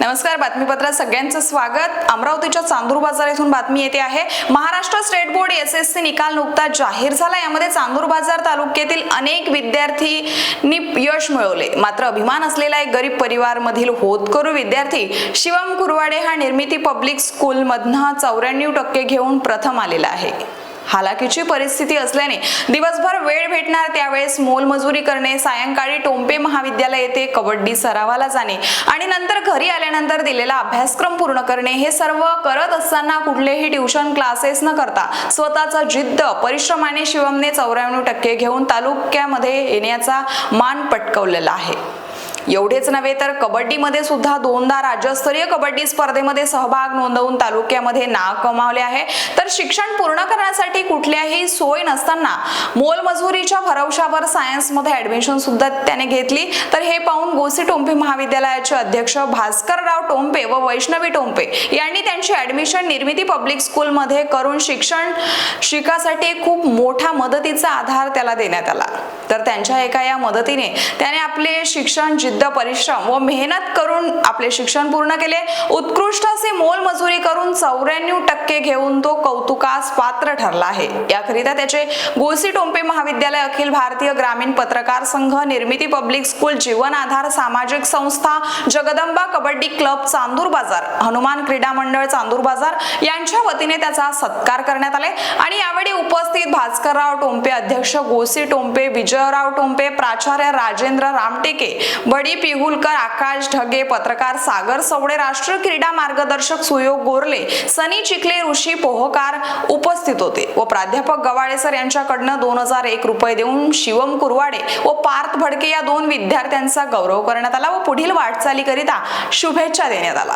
नमस्कार बातमीपत्रात सगळ्यांचं स्वागत. अमरावतीच्या चांदूर बाजार येथून बातमी येते आहे. Maharashtra state board S S C निकाल नुकताच जाहीर झाला. यामध्ये चांदूर बाजार तालुक्यातील अनेक विद्यार्थ्यांनी यश मिळवले. मात्र अभिमान असलेला एक गरीब परिवारमधील होतकरू विद्यार्थी शिवम कुरवाडे हा निर्मिती पब्लिक स्कूलमधनं चौऱ्याण्णव टक्के घेऊन प्रथम आलेला आहे. हालाकीची परिस्थिती असल्याने दिवसभर वेळ भेटणार त्यावेळेस मोलमजुरी करणे सायंकाळी टोंपे महाविद्यालय येथे कबड्डी सरावाला जाणे आणि नंतर घरी आल्यानंतर दिलेला अभ्यासक्रम पूर्ण करणे हे सर्व करत असताना कुठलेही ट्युशन क्लासेस न करता स्वतःचा जिद्द परिश्रमाने शिवमने चौऱ्याण्णव टक्के घेऊन तालुक्यामध्ये येण्याचा मान पटकवलेला आहे. एवढेच नव्हे तर कबड्डीमध्ये सुद्धा दोनदा राज्यस्तरीय कबड्डी स्पर्धेमध्ये सहभाग नोंदवून तालुक्यामध्ये नाव कमावले आहे. तर शिक्षण पूर्ण करण्यासाठी कुठल्याही सोय नसताना मोलमजुरीच्या भरवशावर सायन्समध्ये ऍडमिशन सुद्धा त्याने घेतली. तर हे पाहून गोसी टोंपे महाविद्यालयाचे अध्यक्ष भास्करराव टोंपे व वैष्णवी टोंपे यांनी त्यांची ऍडमिशन निर्मिती पब्लिक स्कूलमध्ये करून शिक्षण शिकासाठी खूप मोठा मदतीचा आधार त्याला देण्यात आला. तर त्यांच्या एका या मदतीने त्याने आपले शिक्षण जिद्द परिश्रम व मेहनत करून आपले शिक्षण पूर्ण केले. उत्कृष्ट असे मोलमजुरी करून चौऱ्याण्णव टक्के घेऊन तो कौतुकास पात्र ठरला आहे. याकरिता त्याचे गोसी टोंपे महाविद्यालय अखिल भारतीय ग्रामीण पत्रकार संघ निर्मिती पब्लिक स्कूल जीवन आधार सामाजिक संस्था जगदंबा कबड्डी क्लब चांदूर बाजार हनुमान क्रीडा मंडळ चांदूर बाजार यांच्या वतीने त्याचा सत्कार करण्यात आले. आणि यावेळी उपस्थित भास्करराव टोंपे अध्यक्ष गोसी टोंपे विजय विजयराव टोंपे प्राचार्य राजेंद्र रामटेके बडी पिहुलकर आकाश ढगे पत्रकार सागर सवडे राष्ट्रीय क्रीडा मार्गदर्शक सुयोग गोरले सनी चिखले ऋषी पोहकार उपस्थित होते व प्राध्यापक गवाळे सर यांच्याकडनं दोन हजार एक रुपये देऊन शिवम कुरवाडे व पार्थ भडके या दोन विद्यार्थ्यांचा गौरव करण्यात आला व पुढील वाटचालीकरिता शुभेच्छा देण्यात आला.